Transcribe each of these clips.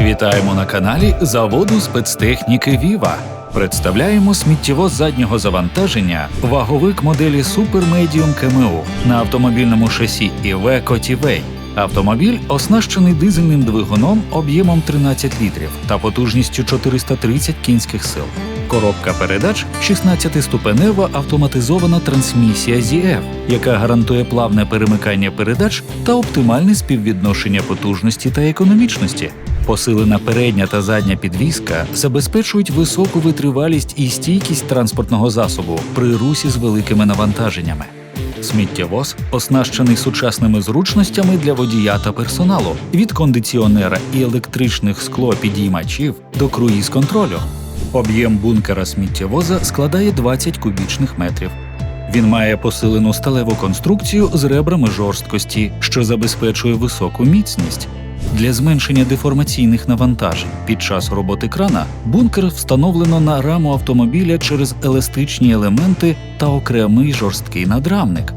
Вітаємо на каналі Заводу спецтехніки Віва. Представляємо сміттєвоз заднього завантаження ваговик моделі Super Medium КМУ на автомобільному шасі Iveco Tivei. Автомобіль оснащений дизельним двигуном об'ємом 13 літрів та потужністю 430 кінських сил. Коробка передач 16-ступенева автоматизована трансмісія ZF, яка гарантує плавне перемикання передач та оптимальне співвідношення потужності та економічності. Посилена передня та задня підвізка забезпечують високу витривалість і стійкість транспортного засобу при русі з великими навантаженнями. Сміттєвоз оснащений сучасними зручностями для водія та персоналу від кондиціонера і електричних склопідіймачів до круїз-контролю. Об'єм бункера сміттєвоза складає 20 кубічних метрів. Він має посилену сталеву конструкцію з ребрами жорсткості, що забезпечує високу міцність. Для зменшення деформаційних навантажень під час роботи крана бункер встановлено на раму автомобіля через еластичні елементи та окремий жорсткий надрамник.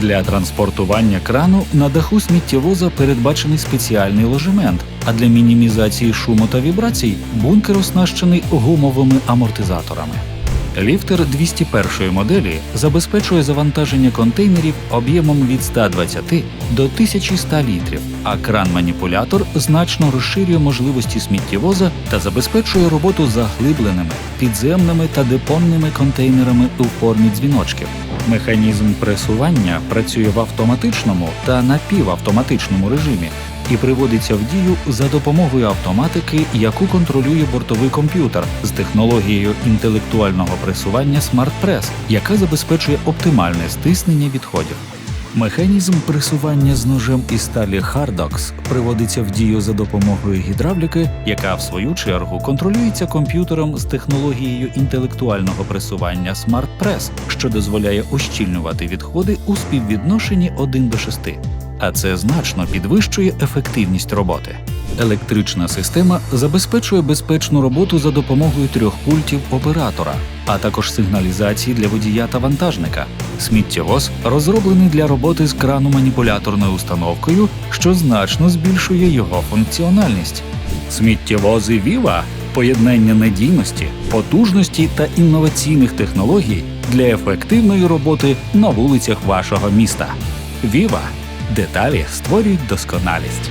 Для транспортування крану на даху сміттєвоза передбачений спеціальний ложемент, а для мінімізації шуму та вібрацій бункер оснащений гумовими амортизаторами. Ліфтер 201 моделі забезпечує завантаження контейнерів об'ємом від 120 до 1100 літрів, а кран-маніпулятор значно розширює можливості сміттєвоза та забезпечує роботу заглибленими, підземними та депонними контейнерами у формі дзвіночків. Механізм пресування працює в автоматичному та напівавтоматичному режимі і приводиться в дію за допомогою автоматики, яку контролює бортовий комп'ютер з технологією інтелектуального пресування SmartPress, яка забезпечує оптимальне стиснення відходів. Механізм пресування з ножем із сталі Hardox приводиться в дію за допомогою гідравліки, яка в свою чергу контролюється комп'ютером з технологією інтелектуального пресування SmartPress, що дозволяє ущільнювати відходи у співвідношенні 1 до 6 а це значно підвищує ефективність роботи. Електрична система забезпечує безпечну роботу за допомогою трьох пультів оператора, а також сигналізації для водія та вантажника. Сміттєвоз розроблений для роботи з крану маніпуляторною установкою, що значно збільшує його функціональність. Сміттєвози Віва поєднання надійності, потужності та інноваційних технологій для ефективної роботи на вулицях вашого міста. Віва Деталі створюють досконалість.